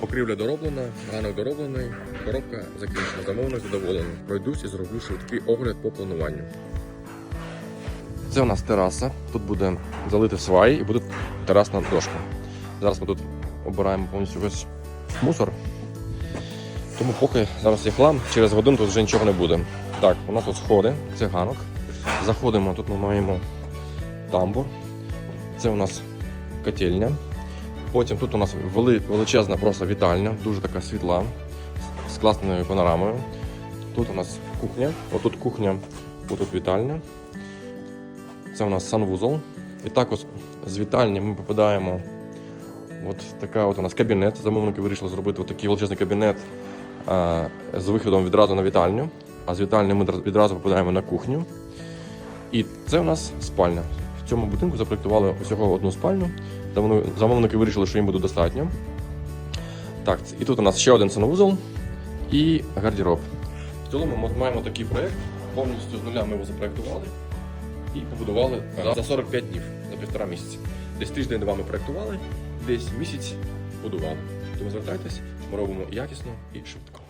Покрівля дороблена, ганок дороблений, коробка закінчена, замовник задоволений. Пройдусь і зроблю швидкий огляд по плануванню. Це у нас тераса. Тут буде залити сваї і буде терасна дошка. Зараз ми тут обираємо повністю весь мусор. Тому поки зараз є хлам, через годину тут вже нічого не буде. Так, у нас тут сходи, це ганок. Заходимо, тут ми маємо тамбур. Це у нас котельня. Потім тут у нас величезна просто вітальня, дуже така світла, з класною панорамою. Тут у нас кухня, отут кухня, отут вітальня. Це у нас санвузол. І також з вітальні ми попадаємо. От така от у нас кабінет. Замовники вирішили зробити от такий величезний кабінет а, з виходом відразу на вітальню. А з вітальні ми відразу попадаємо на кухню. І це у нас спальня. В цьому будинку запроектували усього одну спальню. Замовни- Замовники вирішили, що їм буде достатньо. Так, і тут у нас ще один санвузол і гардероб. В цілому ми маємо такий проєкт. Повністю з нуля ми його запроектували і побудували за- за 45 днів, за півтора місяці. Десь тиждень-два ми проектували, десь місяць будували. Тому звертайтесь, ми робимо якісно і швидко.